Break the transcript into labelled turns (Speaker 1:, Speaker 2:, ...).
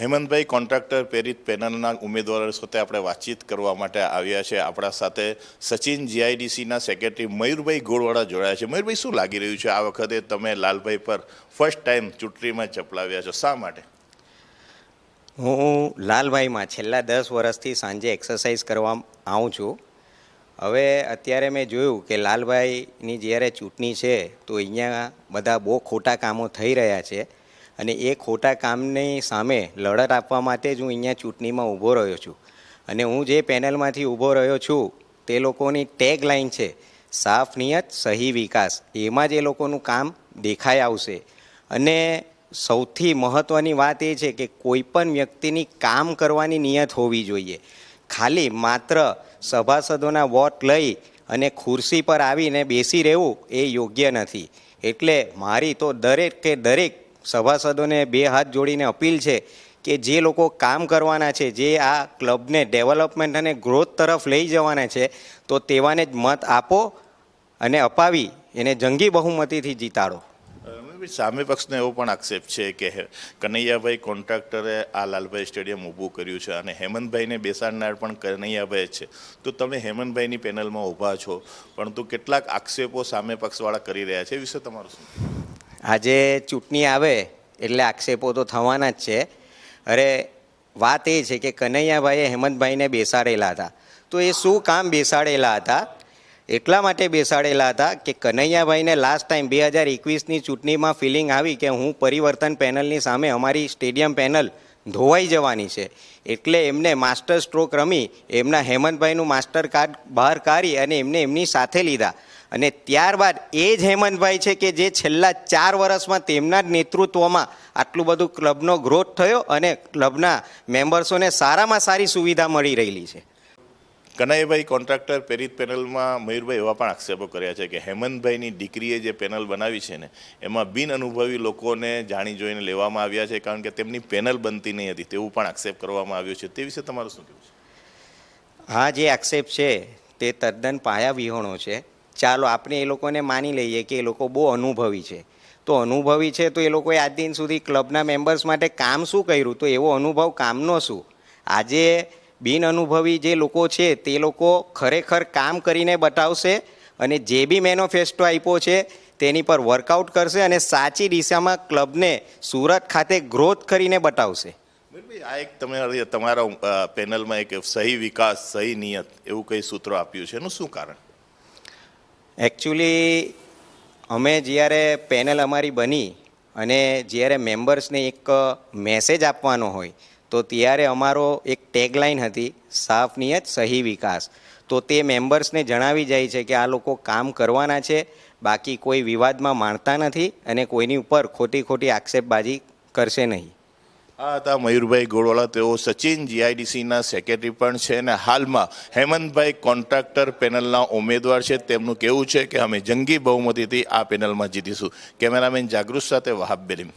Speaker 1: હેમંતભાઈ contractor પ્રેરિત પેનલના ઉમેદવારો સાથે આપણે વાતચીત કરવા માટે આવ્યા છે. આપણા સાથે સચિન જીઆઈડીસીના સેક્રેટરી મયુરભાઈ ગોળવાળા જોડાયા છે. મયુરભાઈ, શું લાગી રહ્યું છે? આ વખતે તમે લાલભાઈ પર ફર્સ્ટ ટાઈમ ચૂંટણીમાં ચપલાવ્યા છો. શા માટે?
Speaker 2: હું લાલભાઈમાં છેલ્લા દસ વર્ષથી સાંજે એક્સરસાઇઝ કરવા આવું છું. હવે અત્યારે મેં જોયું કે લાલભાઈની જ્યારે ચૂંટણી છે, તો અહીંયા બધા બહુ ખોટા કામો થઈ રહ્યા છે. અને એ ખોટા કામની સામે લડત આપવા માટે જ હું અહીંયા ચૂંટણીમાં ઊભો રહ્યો છું. અને હું જે પેનલમાંથી ઊભો રહ્યો છું, તે લોકોની ટેગ લાઇન છે, સાફ નિયત, સહી વિકાસ. એમાં જ એ લોકોનું કામ દેખાઈ આવશે. અને સૌથી મહત્ત્વની વાત એ છે કે કોઈ પણ વ્યક્તિની કામ કરવાની નિયત હોવી જોઈએ. ખાલી માત્ર સભાસદોના વોટ લઈ અને ખુરશી પર આવીને બેસી રહેવું એ યોગ્ય નથી. એટલે મારી તો દરેક દરેક સભાસદોને બે હાથ જોડીને અપીલ છે કે જે લોકો કામ કરવાના છે, જે આ ક્લબને ડેવલપમેન્ટ અને ગ્રોથ તરફ લઈ જવાના છે, તો તેવાને જ મત આપો અને અપાવી, એને જંગી બહુમતીથી જીતાડો.
Speaker 1: સામે પક્ષને એવો પણ આક્ષેપ છે કે કનૈયાભાઈ કોન્ટ્રાક્ટરે આ લાલભાઈ સ્ટેડિયમ ઊભું કર્યું છે અને હેમંતભાઈને બેસાડનાર પણ કનૈયાભાઈ છે. તો તમે હેમંતભાઈની પેનલમાં ઊભા છો પરંતુ કેટલાક આક્ષેપો સામે પક્ષવાળા કરી રહ્યા છે, એ વિશે તમારું શું
Speaker 2: આજે ચૂંટણી આવે એટલે આક્ષેપો તો થવાના જ છે. અરે, વાત એ છે કે કનૈયાભાઈએ હેમંતભાઈને બેસાડેલા હતા. તો એ શું કામ બેસાડેલા હતા? એટલા માટે બેસાડેલા હતા કે કનૈયાભાઈને લાસ્ટ ટાઈમ બે હજાર એકવીસની ચૂંટણીમાં ફિલિંગ આવી કે હું પરિવર્તન પેનલની સામે અમારી સ્ટેડિયમ પેનલ ધોવાઈ જવાની છે. એટલે એમને માસ્ટર સ્ટ્રોક રમી, એમના હેમંતભાઈનું માસ્ટર કાર્ડ બહાર કાઢી અને એમને એમની સાથે લીધા. અને ત્યારબાદ એ જ હેમંતભાઈ છે કે જે છેલ્લા ચાર વર્ષમાં તેમના જ નેતૃત્વમાં આટલું બધું ક્લબનો ગ્રોથ થયો અને ક્લબના મેમ્બર્સોને સારામાં સારી સુવિધા મળી રહેલી છે.
Speaker 1: કનૈયાભાઈ કોન્ટ્રાક્ટર પેરિત પેનલમાં મયુરભાઈ એવા પણ આક્ષેપો કર્યા છે કે હેમંતભાઈની દીકરીએ જે પેનલ બનાવી છે ને એમાં બિન અનુભવી લોકોને જાણી જોઈને લેવામાં આવ્યા છે કારણ કે તેમની પેનલ બનતી નહીં હતી તેવું પણ આક્ષેપ કરવામાં આવ્યો છે. તે વિશે તમારું શું કહેવું છે?
Speaker 2: હા જે આક્ષેપ છે તે તદ્દન પાયા વિહોણો છે. ચાલો, આપણે એ લોકોને માની લઈએ કે એ લોકો બહુ અનુભવી છે. તો અનુભવી છે તો એ લોકોએ આજ દિન સુધી ક્લબના મેમ્બર્સ માટે કામ શું કર્યું? તો એવો અનુભવ કામનો શું? આજે બિન અનુભવી જે લોકો છે, તે લોકો ખરેખર કામ કરીને બતાવશે અને જે બી મેનોફેસ્ટો આપ્યો છે, તેની પર વર્કઆઉટ કરશે અને સાચી દિશામાં ક્લબને સુરત ખાતે ગ્રોથ કરીને બતાવશે.
Speaker 1: આ એક તમે તમારા પેનલમાં એક સહી વિકાસ, સહી નિયત એવું કંઈ સૂત્રો આપ્યું છે? એનું શું કારણ?
Speaker 2: એકચ્યુઅલી અમે જ્યારે પેનલ અમારી બની અને જ્યારે મેમ્બર્સને એક મેસેજ આપવાનો હોય, તો ત્યારે અમારો એક ટેગલાઇન હતી, સાફ નિયત, સહી વિકાસ. તો તે મેમ્બર્સને જણાવી જાય છે કે આ લોકો કામ કરવાના છે, બાકી કોઈ વિવાદમાં માણતા નથી અને કોઈની ઉપર ખોટી ખોટી આક્ષેપબાજી કરશે નહીં.
Speaker 1: આ હતા મયુરભાઈ ગોળવાળા તેઓ સચિન જીઆઈડીસીના સેક્રેટરી પણ છે અને હાલમાં હેમંતભાઈ કોન્ટ્રાક્ટર પેનલના ઉમેદવાર છે. તેમનું કેવું છે કે અમે જંગી બહુમતીથી આ પેનલમાં જીતીશું. કેમેરામેન જાગૃત સાથે વહાબ બેરીમ.